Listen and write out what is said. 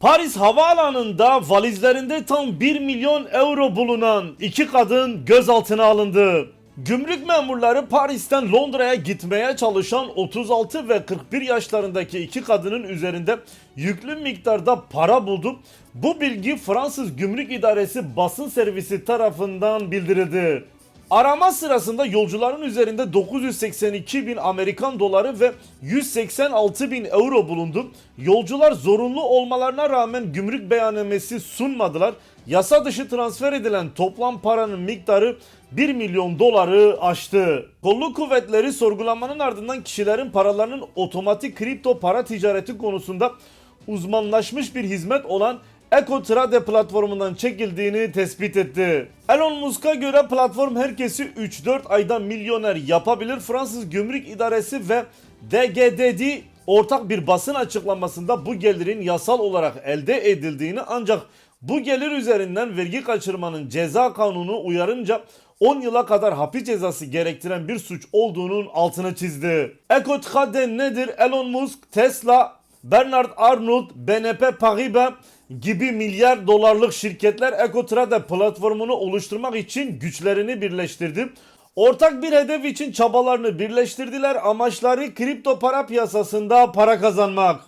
Paris havaalanında valizlerinde tam 1 milyon euro bulunan iki kadın gözaltına alındı. Gümrük memurları Paris'ten Londra'ya gitmeye çalışan 36 ve 41 yaşlarındaki iki kadının üzerinde yüklü miktarda para buldu. Bu bilgi Fransız Gümrük İdaresi basın servisi tarafından bildirildi. Arama sırasında yolcuların üzerinde 982 bin Amerikan doları ve 186 bin euro bulundu. Yolcular zorunlu olmalarına rağmen gümrük beyannamesi sunmadılar. Yasa dışı transfer edilen toplam paranın miktarı 1 milyon doları aştı. Kolluk kuvvetleri sorgulamanın ardından kişilerin paralarının otomatik kripto para ticareti konusunda uzmanlaşmış bir hizmet olan EcoTrade platformundan çekildiğini tespit etti. Elon Musk'a göre platform herkesi 3-4 ayda milyoner yapabilir. Fransız Gümrük İdaresi ve DGDD ortak bir basın açıklamasında bu gelirin yasal olarak elde edildiğini ancak bu gelir üzerinden vergi kaçırmanın ceza kanunu uyarınca 10 yıla kadar hapis cezası gerektiren bir suç olduğunun altını çizdi. EcoTrade nedir? Elon Musk, Tesla, Bernard Arnault, BNP Paribas gibi milyar dolarlık şirketler EcoTrade platformunu oluşturmak için güçlerini birleştirdi. Ortak bir hedef için çabalarını birleştirdiler. Amaçları kripto para piyasasında para kazanmak.